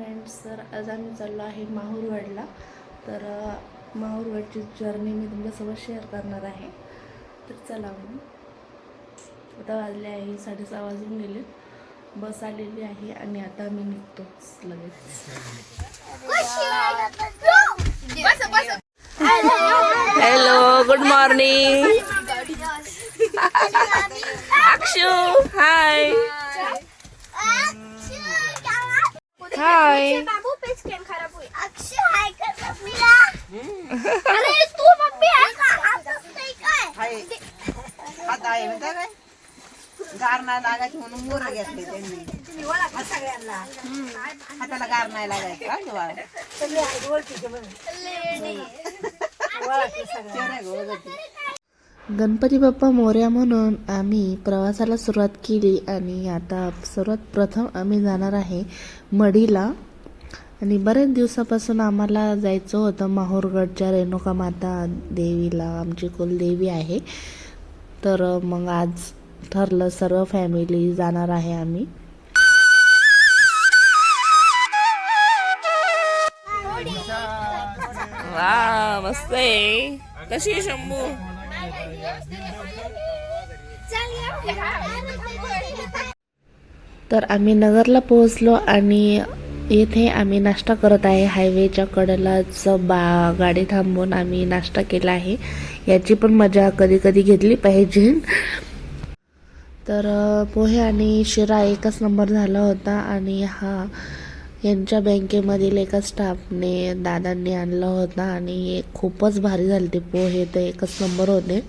Friends तर आज आम्ही चाललो आहे माहूरगडला. तर अ, माहूरगडची जर्नी मी तुमच्यासोबत शेअर करणार आहे. तर चला मग. आता वाजले आहे साडेसहा वाजून गेले. बस आलेली आहे आणि आता आम्ही निघतोच लगेच. Hello good morning Akshu hi hi बाबू पेच केम खराब हुई अक्षय हाय कर मम्मीला अरे तू मम्मी आहे का हातच नाही काय हाय हात आहे म्हणता काय गार नाही लागायची म्हणून मोर घेतले त्यांनी हाताला गार नाही लागायचं का. गणपती बाप्पा मोर्या म्हणून आम्ही प्रवासाला सुरुवात केली आणि आता सर्वात प्रथम आम्ही जाणार आहे मढीला. आणि बरेच दिवसापासून आम्हाला जायचं होतं माहूरगडच्या रेणुका माता देवीला. आमची कुलदेवी आहे. तर मग आज ठरलं सर्व फॅमिली जाणार आहे आम्ही. वा मस्त आहे. कशी शंभू? तर आम्ही नगरला पोहोचलो आणि येथे आम्ही नाश्ता करत आहे. हायवेच्या कडेलाच बा गाडी थांबवून आम्ही नाश्ता केला आहे. याची पण मजा कधी कधी घेतली पाहिजे. तर पोहे आणि शिरा एकच नंबर झाला होता आणि हा यांच्या बँकेमधील एका स्टाफने दादांनी आणला होता आणि खूपच भारी झाले ते पोहे तर एकच नंबर होते.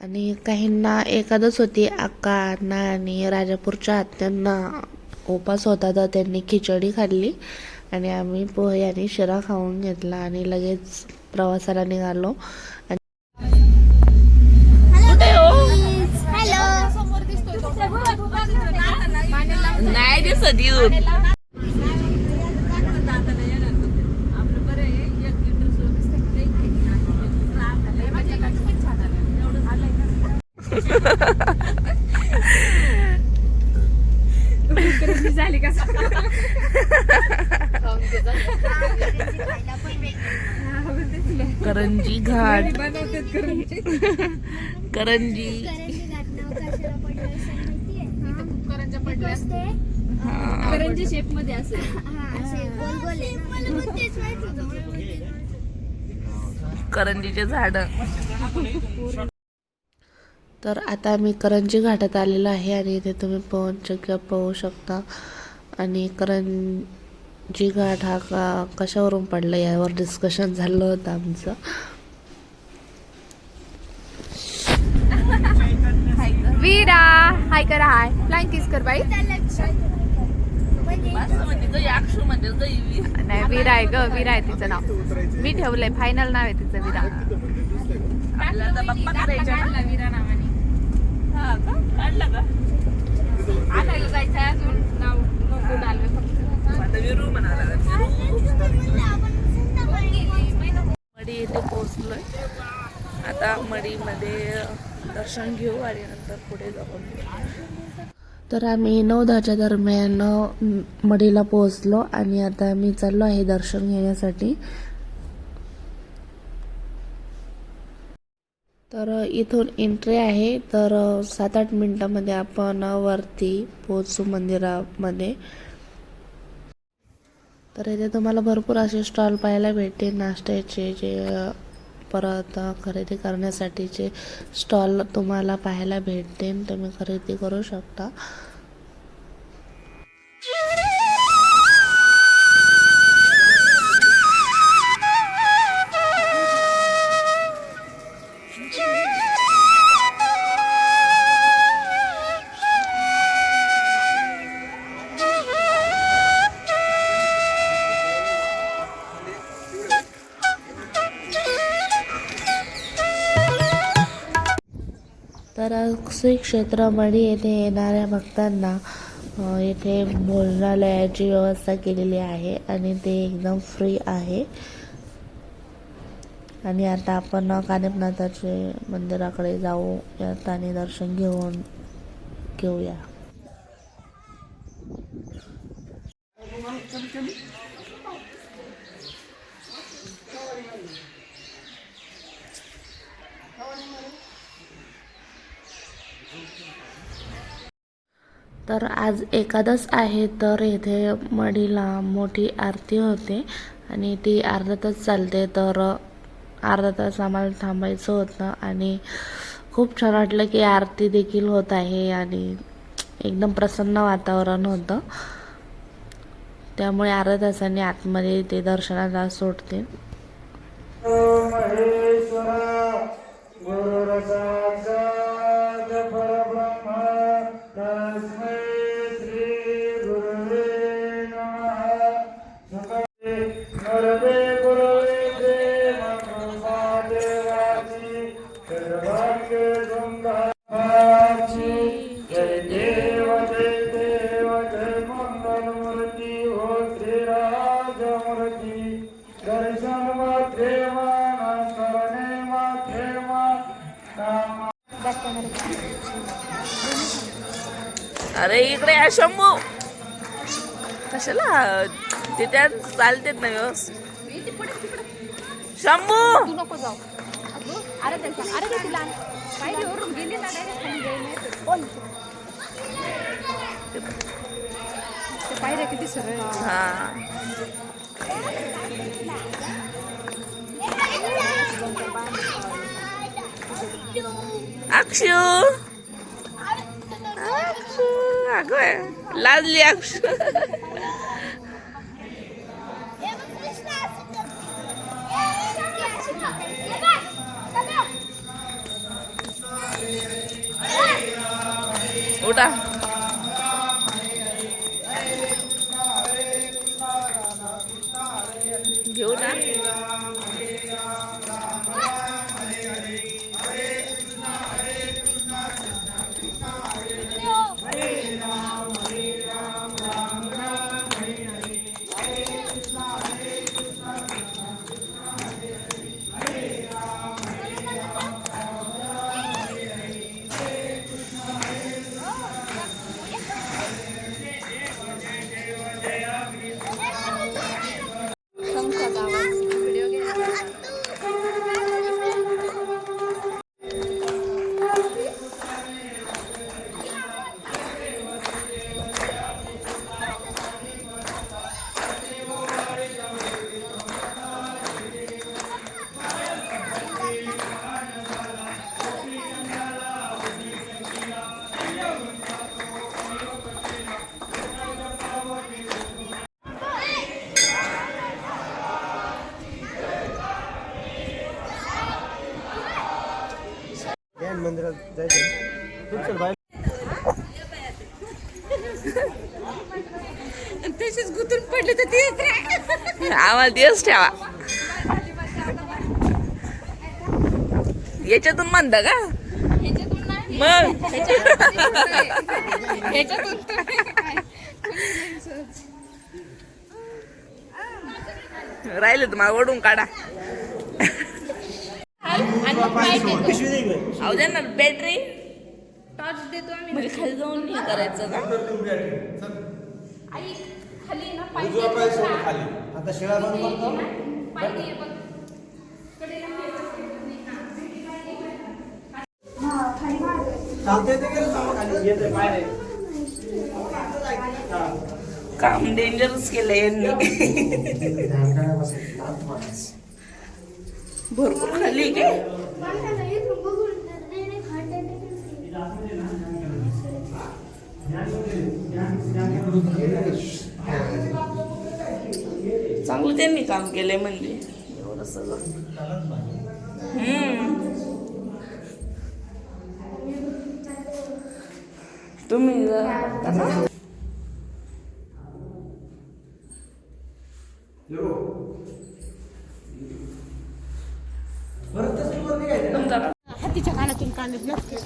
आणि काहींना एकादच होती अक्का अण्णा आणि राजापूरच्या आत्यांना उपास होता तर त्यांनी खिचडी खाल्ली आणि आम्ही पोहे आणि शिरा खाऊन घेतला आणि लगेच प्रवासाला निघालो. हो? नाही दिसत करंजी घाट. करंजी. करंजी. शेपमध्ये असेल. करंजीचे झाड. तर आता आम्ही करंजी घाटात आलेलो आहे आणि इथे तुम्ही पवन चक्क्या पाहू शकता. आणि करंजी घाट हा का कशावरून पडला यावर डिस्कशन झालं होतं आमचं. वीरा हाय करा हाय. फ्लाइंग किस कर बाई. नाही वीरा आहे ग वीरा आहे तिचं नाव. मी ठेवलंय फायनल नाव आहे तिचं वीरा. वीरा नावाने आणायला जायचं आहे अजून. नाव नोंदवून आलोय फक्त मडी येथे पोहोचलोय. आता मडीमध्ये दर्शन घेऊ आणि नंतर पुढे जाऊ तर आम्ही नऊ दहाच्या दरम्यान मडीला पोहोचलो आणि आता आम्ही चाललो आहे दर्शन घेण्यासाठी. तर इथून एंट्री आहे. तर सात आठ मिनटामध्ये आपण वरती पोहोचू मंदिरामध्ये. तर इथे तुम्हाला भरपूर असे स्टॉल पाहायला भेटतील. नाश्त्याचे जे परत खरेदी करण्यासाठीचे स्टॉल तुम्हाला पाहायला भेटतील. तुम्ही खरेदी करू शकता. तर श्री क्षेत्र येथे येणाऱ्या भक्तांना येथे भोजनालयाची व्यवस्था केलेली आहे आणि ते एकदम फ्री आहे. आणि आता आपण कानिपनाथाचे मंदिराकडे जाऊ यात आणि दर्शन घेऊन घेऊया. तर आज एकादस आहे तर इथे मडीला मोठी आरती होते आणि ती अर्धा तास चालते. तर अर्धा तास आम्हाला थांबायचं होतं आणि खूप छान वाटलं की आरती देखील होत आहे आणि एकदम प्रसन्न वातावरण होतं. त्यामुळे अर्धा तासाने आतमध्ये ते दर्शनाला सोडते. अरे इकडे या शंभू. कशाला? ते त्या चालतेत ना व्यवस्थित शंभू! तू नको जाऊ. अरे अरे ते तिला पायरीवरून गेली ना डायरेक्ट खाली जाईल नाही तर. कोण? ते पायऱ्या किती सरळ. हा. अक्षू. अक्षू. अगं लाजली अक्षू. उठा. घेऊ ना मंदिरात जायचं तशीच गुतून पडले तर ती आम्हाला दिवस ठेवा. याच्यातून म्हणता का? मग. राहिले तुम्हाला ओढून काढा. आणि मग काय देतो? पिशवी दे गं. अहो द्या ना बॅटरी टॉर्च देतो आम्ही. म्हणजे खाली जाऊन हे करायचं ना. आई खाली ना. पाय देतो ना. आता शिळा बंद करतो. पाय दे बघ. चालते ते गेलं का मग खाली. येते पाय काम डेंजरच केलं यांनी. भरपूर खाल्ली काय? चांगलं त्यांनी काम केलंय म्हणजे एवढं सगळं. तुम्ही जरा हातीच्या कानातून नसते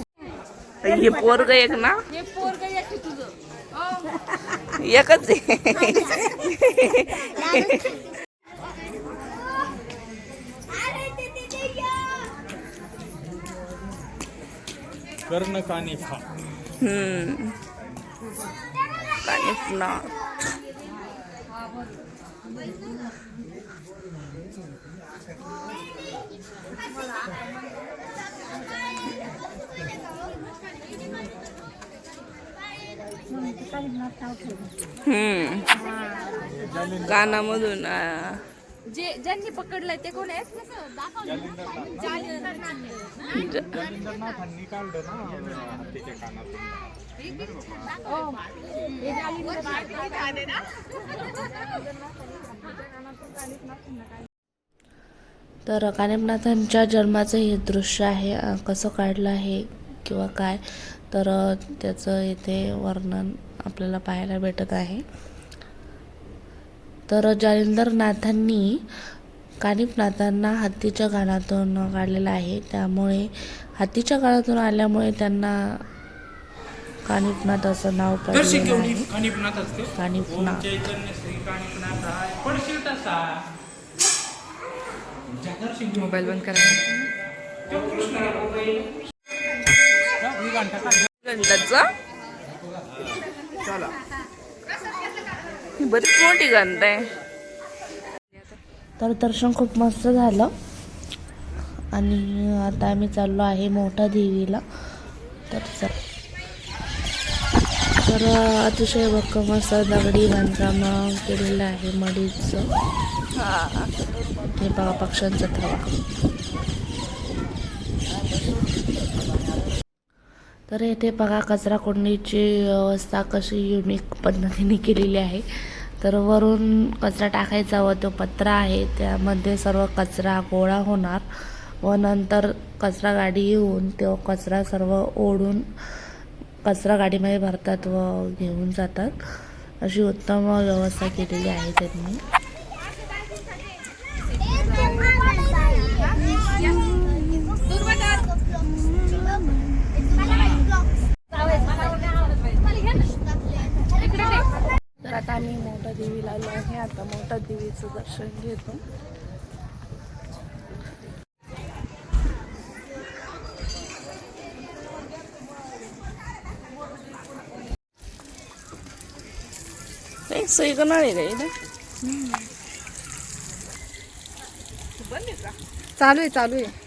हे पोरग एक ना? हे पोरग येते तुझं. एकच आहे. कर्ण कानिफा हम्म. कानिफनाथ हम्म. कानामधून. जे ज्यांनी पकडलंय ते कोण आहेत काढलं ना हत्तीच्या कानातून तर कानिमनाथांच्या जन्माचं हे दृश्य आहे कसं काढलं आहे किंवा काय तर त्याचं इथे वर्णन आपल्याला पाहायला भेटत आहे. तर जालिंदरनाथांनी कानिफनाथांना हत्तीच्या कानातून काढलेलं आहे. त्यामुळे हत्तीच्या कानातून आल्यामुळे त्यांना कानिफनाथ असं नाव पडलेलं आहे. कानिपनाथ कानिपनाथ मोबाईल बंद करा. बरीच मोठी गंध आहे. तर दर्शन खूप मस्त झालं. आणि आता आम्ही चाललो आहे मोठ्या देवीला. तर तर अतिशय भक्कम असं दगडी बांधकाम केलेलं आहे मडीचं. हे. बघा पक्ष्यांचा थवा. तर येथे बघा कचरा कोंडीची व्यवस्था कशी युनिक पद्धतीने केलेली आहे. तर वरून कचरा टाकायचा व तो पत्रा आहे त्यामध्ये सर्व कचरा गोळा होणार व नंतर कचरा गाडी येऊन तो कचरा सर्व ओढून कचरा गाडीमध्ये भरतात व घेऊन जातात. अशी उत्तम व्यवस्था केलेली आहे त्यांनी. तर आता आम्ही मोठ्या देवीला आलो आहे. आता मोठ्या देवीचं दर्शन घेतो. नाही आहे का इथं. चालू आहे चालू आहे.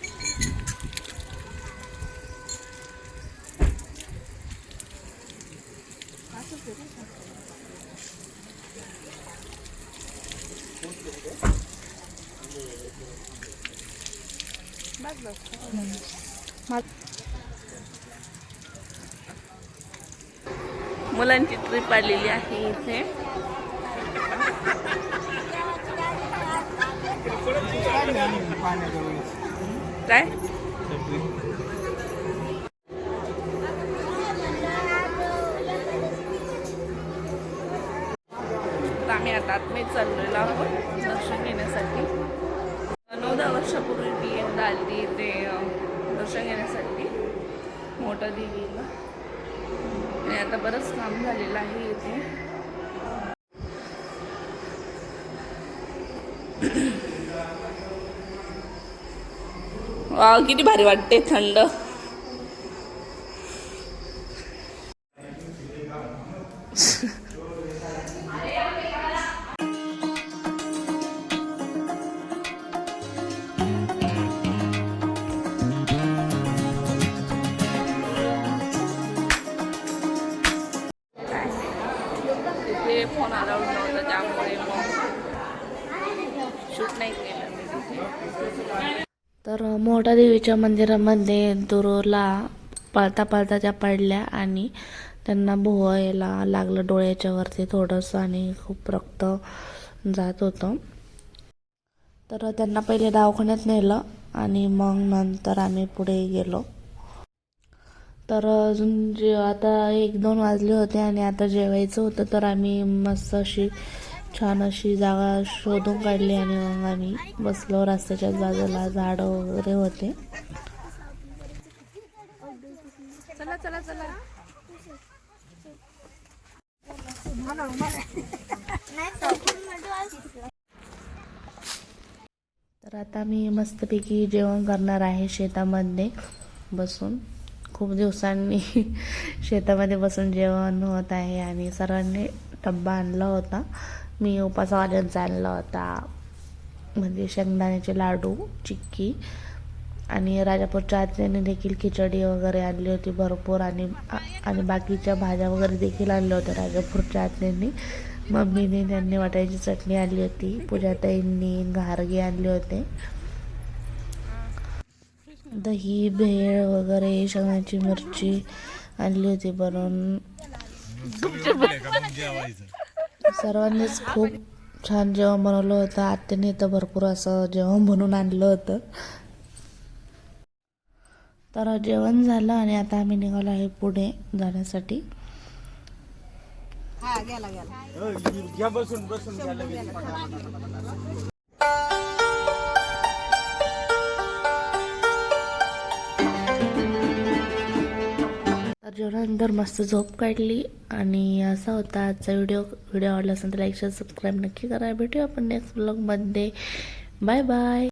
मुलांची ट्रिप आलेली आहे इथे. काय? तर आम्ही आता आत्मे चाललेलो आहोत दर्शन घेण्यासाठी. नऊ दहा वर्षापूर्वी मी एकदा आली ते दर्शन घेण्यासाठी मोठं देवीला. आणि आता बरंच काम झालेलं आहे इथे. वा किती भारी वाटते थंड. तिथे फोन अलाउड नव्हता त्यामुळे मग शूट नाही केलं. तर मोठ्या देवीच्या मंदिरामध्ये दुरोला पळता पळता त्या पडल्या आणि त्यांना भोवायला लागलं डोळ्याच्या वरती थोडंसं आणि खूप रक्त जात होतं. तर त्यांना पहिले दवाखान्यात नेलं आणि मग नंतर आम्ही पुढे गेलो. तर अजून जे आता एक दोन वाजले होते आणि आता जेवायचं होतं तर आम्ही मस्त अशी छान अशी जागा शोधून काढली आणि मग आम्ही बसलो रस्त्याच्याच बाजूला झाडं वगैरे होते. चला चला चला. तर आता मी मस्तपैकी जेवण करणार आहे शेतामध्ये बसून. खूप दिवसांनी शेतामध्ये बसून जेवण होत आहे आणि सर्वांनी डब्बा आणला होता. मी उपासवाल्यांचा आणला होता म्हणजे शेंगदाण्याचे लाडू चिक्की आणि राजापूरच्या आत्याने देखील खिचडी वगैरे आणली होती भरपूर आणि आणि बाकीच्या भाज्या वगैरे देखील आणल्या होत्या राजापूरच्या आत्यांनी मम्मीने त्यांनी वाटायची चटणी आणली होती पूजाताईंनी घारगे आणले होते. दही भेळ वगैरे शेंगण्याची मिरची आणली होती बनवून सर्वांनीच खूप छान जेवण बनवलं होतं. आत्याने तर भरपूर असं जेवण बनवून आणलं होतं. तर जेवण झालं आणि आता आम्ही निघालो आहे पुढे जाण्यासाठी. हा गेला गेला घ्या बसून बसून जेवणानंतर मस्त झोप काढली आणि असा होता आजचा व्हिडिओ व्हिडिओ आवडला असेल तर लाईक शेअर सबस्क्राईब नक्की करा. भेटूया आपण नेक्स्ट ब्लॉगमध्ये बाय बाय